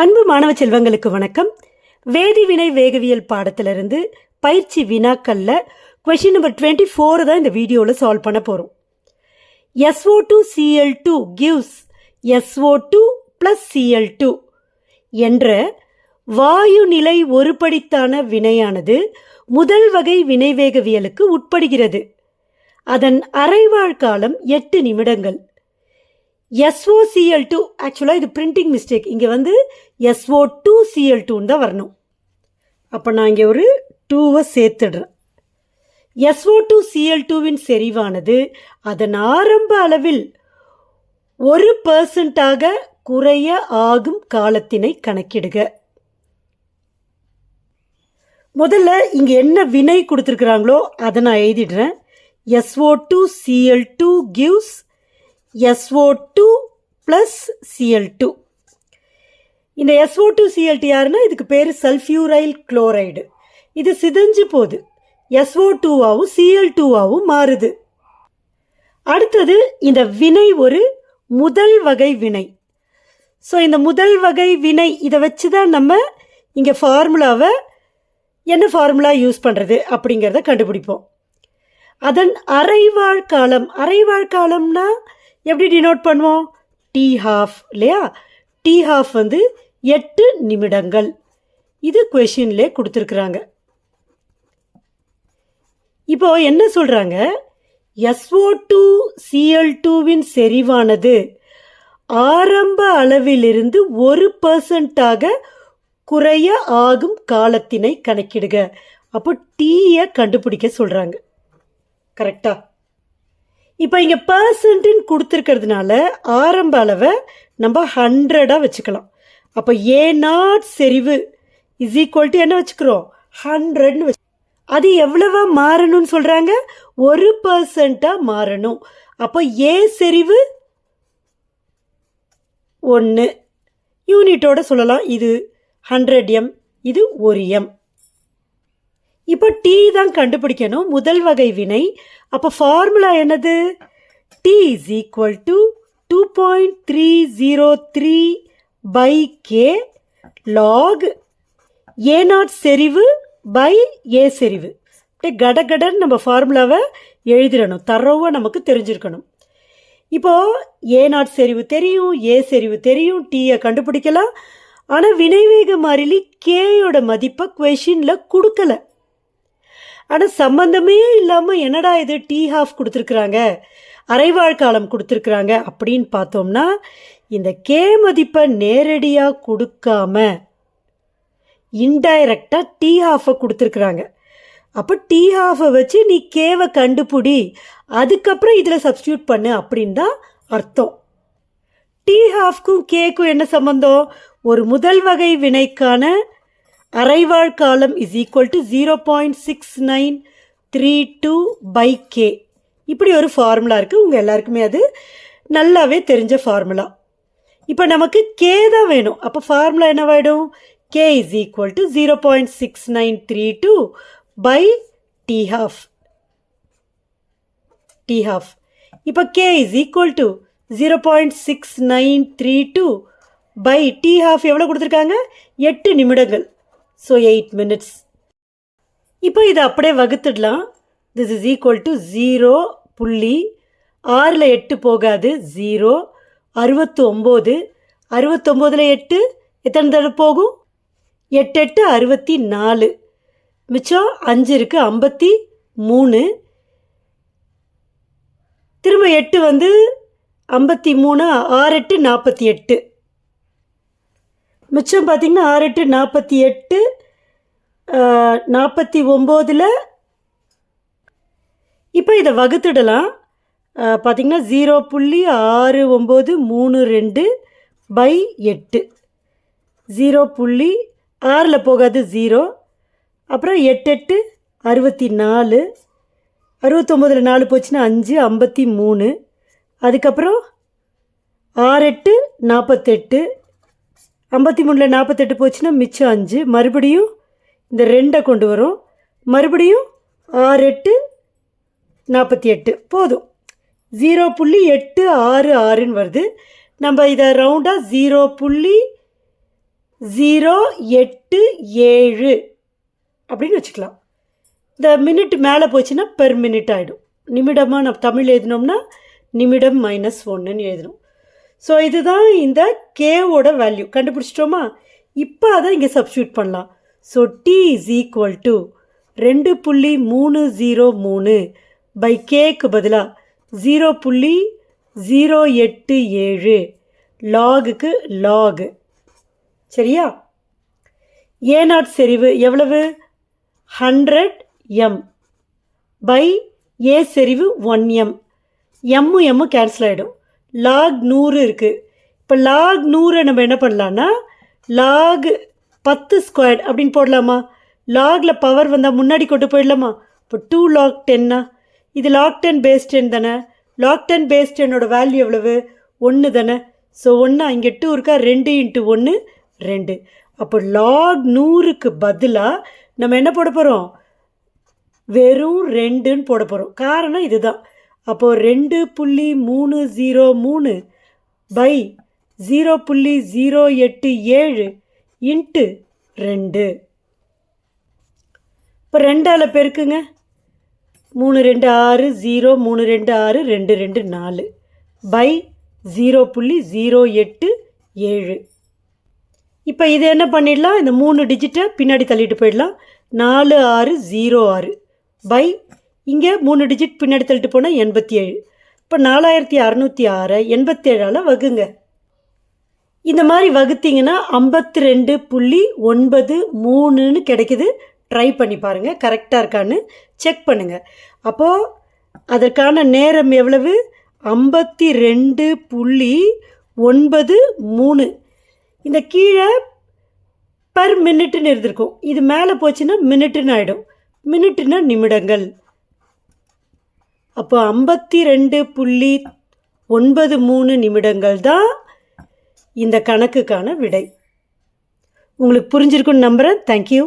அன்பு மாணவ செல்வங்களுக்கு வணக்கம். வேதி வினை வேகவியல் பாடத்திலிருந்து பயிற்சி வினாக்களில் கொஷின் நம்பர் டுவெண்ட்டி ஃபோர் தான் இந்த வீடியோவில் சால்வ் பண்ண போகிறோம் SO two CL two gives SO two plus CL two என்ற வாயு நிலை ஒருபடித்தான வினையானது முதல் வகை வினைவேகவியலுக்கு உட்படுகிறது. அதன் அரைவாழ் காலம் எட்டு நிமிடங்கள். எஸ்ஓசிஎல் டூ ஆக்சுவலாக இது பிரிண்டிங் மிஸ்டேக் இங்கே வந்து எஸ்ஓ டூ சிஎல் டூன்னு தான் வரணும். அப்போ நான் இங்கே ஒரு டூவை சேர்த்துடுறேன். எஸ்ஓ டூ சிஎல் டூவின் செறிவானது அதன் ஆரம்ப அளவில் ஒரு பர்சன்டாக குறைய ஆகும் காலத்தினை கணக்கிடுக. முதல்ல இங்கே என்ன வினை கொடுத்துருக்குறாங்களோ அதை நான் எழுதிடுறேன். SO two CL two gives SO2 plus CL two இந்த எஸ்ஓ டூ சிஎல்டி யாருன்னா இதுக்கு பேர் சல்ஃபியூரைல் குளோரைடு. இது சிதைஞ்சு போகுது. எஸ்ஓ டூவாகவும் சிஎல் டூவாகவும் மாறுது. அடுத்தது இந்த வினை ஒரு முதல் வகை வினை. ஸோ இந்த முதல் வகை வினை இதை வச்சு தான் நம்ம இங்கே ஃபார்முலாவை என்ன ஃபார்முலா யூஸ் பண்ணுறது அப்படிங்கிறத கண்டுபிடிப்போம். அதன் அரைவாழ்காலம் அரைவாழ்காலம்னா எப்படி டினோட் பண்ணுவோம்? டி ஹாஃப் இல்லையா? டி ஹாஃப் வந்து எட்டு நிமிடங்கள். இது கொஷின்லே கொடுத்துருக்குறாங்க. இப்போ என்ன சொல்கிறாங்க எஸ்ஓ டூ சிஎல் டூவின் செறிவானது ஆரம்ப அளவிலிருந்து ஒரு பர்சன்டாக குறைய ஆகும் காலத்தினை கணக்கிடுக. அப்போ டீயை கண்டுபிடிக்க சொல்கிறாங்க கரெக்டாக இப்போ இங்கே பர்சன்ட்டுன்னு கொடுத்துருக்கிறதுனால ஆரம்ப அளவை நம்ம ஹண்ட்ரடாக வச்சுக்கலாம். அப்போ ஏ நாட் செறிவு இஸ் ஈக்குவல் டு என்ன வச்சுக்கிறோம்? ஹண்ட்ரட்னு வச்சு அது எவ்வளவா மாறணும்னு சொல்கிறாங்க ஒரு பர்சண்ட்டாக மாறணும். அப்போ ஏ செறிவு ஒன்று யூனிட்டோட சொல்லலாம். இது ஹண்ட்ரட் எம் இது ஒரு எம் இப்போ டி தான் கண்டுபிடிக்கணும். முதல் வகை வினை. அப்போ ஃபார்முலா என்னது? T is equal to two point three zero three by K log A naught செறிவு பை ஏ செறிவு. அப்படியே கடகடன் நம்ம ஃபார்முலாவை எழுதிடணும். தரவாக நமக்கு தெரிஞ்சிருக்கணும். இப்போது ஏ நாட் செறிவு தெரியும் ஏ செறிவு தெரியும் டீயை கண்டுபிடிக்கலாம். ஆனால் வினைவேக மாறிலி கேயோட மதிப்பை கொஷினில் கொடுக்கல. ஆனால் சம்மந்தமே இல்லாமல் என்னடா இது டீ ஹாஃப் கொடுத்துருக்குறாங்க? அரைவாழ் காலம் கொடுத்துருக்குறாங்க அப்படின்னு பார்த்தோம்னா இந்த கே மதிப்பை நேரடியாக கொடுக்காம இன்டைரக்டாக டீ ஹாஃபை கொடுத்துருக்குறாங்க. அப்போ டீ ஹாஃபை வச்சு நீ கேவை கண்டுபிடி அதுக்கப்புறம் இதில் சப்ஸ்டியூட் பண்ணு அப்படின்னு தான் அர்த்தம். டீ ஹாஃப்க்கும் கேக்கும் என்ன சம்மந்தம் ஒரு முதல் வகை வினைக்கான அரைவாழ் காலம் is equal to zero point six nine three two by K இப்படி ஒரு ஃபார்முலா இருக்குது உங்கள் எல்லாருக்குமே அது நல்லாவே தெரிஞ்ச ஃபார்முலா இப்போ நமக்கு கே தான் வேணும். அப்போ formula என்னவாயிடும்? K is equal to zero point six nine three two by T half T half இப்போ K is equal to zero point six nine three two by T half எவ்வளோ கொடுத்துருக்காங்க? எட்டு நிமிடங்கள். ஸோ எயிட் மினிட்ஸ் இப்போ இதை அப்படியே வகுத்துடலாம். This is equal to zero புள்ளி ஆறில் எட்டு போகாது. ஜீரோ அறுபத்து ஒம்பது அறுபத்தொம்போதில் எட்டு எத்தனை தடவை போகும்? எட்டு எட்டு அறுபத்தி நாலு மிச்சம் அஞ்சு இருக்குது ஐம்பத்தி மூணு திரும்ப எட்டு வந்து ஐம்பத்தி மூணு ஆறு எட்டு நாற்பத்தி எட்டு. மிச்சம் பார்த்திங்கன்னா ஆறு எட்டு நாற்பத்தி எட்டு நாற்பத்தி ஒம்போதில் இப்போ இதை வகுத்துடலாம். பார்த்திங்கன்னா ஜீரோ புள்ளி ஆறு ஒம்பது மூணு ரெண்டு பை எட்டு. ஜீரோ புள்ளி ஆறில் போகாது ஜீரோ. அப்புறம் எட்டு எட்டு அறுபத்தி நாலு. அறுபத்தொம்போதில் நாலு போச்சுன்னா அஞ்சு ஐம்பத்தி மூணு. அதுக்கப்புறம் ஆறு எட்டு நாற்பத்தெட்டு. ஐம்பத்தி மூணில் நாற்பத்தெட்டு போச்சுன்னா மிச்சம் அஞ்சு. மறுபடியும் இந்த ரெண்டை கொண்டு வரும். மறுபடியும் ஆறு எட்டு நாற்பத்தி எட்டு. போதும். ஜீரோ புள்ளி எட்டு ஆறு ஆறுன்னு வருது. நம்ம இதை ரவுண்டாக ஜீரோ புள்ளி ஜீரோ எட்டு ஏழு அப்படின்னு வச்சுக்கலாம். இந்த மினிட் மேலே போச்சுன்னா பெர் மினிட் ஆகிடும் நிமிடமாக நம்ம தமிழ் எழுதினோம்னா நிமிடம் மைனஸ் ஒன்றுன்னு எழுதணும். ஸோ இதுதான் இந்த கேவோட வேல்யூ கண்டுபிடிச்சிட்டோமா? இப்போ அதை இங்கே சப்ஸ்டியூட் பண்ணலாம். So T is equal to ரெண்டு புள்ளி மூணு ஜீரோ மூணு பை கேக்கு பதிலாக ஜீரோ புள்ளி ஜீரோ எட்டு ஏழு லாகுக்கு லாகு சரியா? ஏ நாட் செறிவு எவ்வளவு? ஹண்ட்ரட் எம் பை ஏ செறிவு one M M M cancel ஆகிடும் லாக் நூறு இருக்குது இப்போ லாக் நூறை நம்ம என்ன பண்ணலான்னா லாக் பத்து ஸ்கொயர் அப்படின்னு போடலாமா? லாகில் பவர் வந்தால் முன்னாடி கொண்டு போயிடலாமா? இப்போ டூ லாக் டென்னா இது லாக் டென் பேஸ் டென் தானே? லாக் டென் பேஸ் டென்னோட வேல்யூ எவ்வளவு? ஒன்று தானே. ஸோ ஒன்று இங்கே டூ இருக்கா? ரெண்டு இன்ட்டு ஒன்று ரெண்டு. அப்போ லாக் நூறுக்கு பதிலாக நம்ம என்ன போட போகிறோம் வெறும் ரெண்டுன்னு போட போகிறோம் காரணம் இதுதான். அப்போது ரெண்டு புள்ளி மூணு ஜீரோ மூணு பை ஜீரோ புள்ளி ஜீரோ எட்டு ஏழு இன்ட்டு ரெண்டு. இப்போ ரெண்டால் பெருக்குங்க. மூணு ரெண்டு ஆறு ஜீரோ மூணு ரெண்டு ஆறு ரெண்டு ரெண்டு நாலு பை ஜீரோ புள்ளி ஜீரோ எட்டு ஏழு. இப்போ இதை என்ன பண்ணிடலாம்? இந்த மூணு டிஜிட்டை பின்னாடி தள்ளிட்டு போயிடலாம். நாலு ஆறு ஜீரோ ஆறு பை இங்கே மூணு டிஜிட் பின்னாடி தள்ளிட்டு போனால் எண்பத்தி ஏழு இப்போ நாலாயிரத்தி அறநூற்றி ஆறை எண்பத்தேழால் வகுங்க. இந்த மாதிரி வகுத்தீங்கன்னா ஐம்பத்தி ரெண்டு புள்ளி ஒன்பது மூணுன்னு கிடைக்குது. ட்ரை பண்ணி பாருங்கள் கரெக்டாக இருக்கான்னு செக் பண்ணுங்கள் அப்போது அதற்கான நேரம் எவ்வளவு? ஐம்பத்தி ரெண்டு புள்ளி ஒன்பது மூணு. இந்த கீழே பர் மினிட்னு இருந்திருக்கும். இது மேலே போச்சுன்னா மினிட்டுன்னு ஆகிடும் மினிட்டுனா நிமிடங்கள். அப்போ ஐம்பத்தி ரெண்டு புள்ளி ஒன்பது மூணு நிமிடங்கள் தான் இந்த கணக்குக்கான விடை. உங்களுக்கு புரிஞ்சிருக்குன்னு நம்புகிறேன் தேங்க்யூ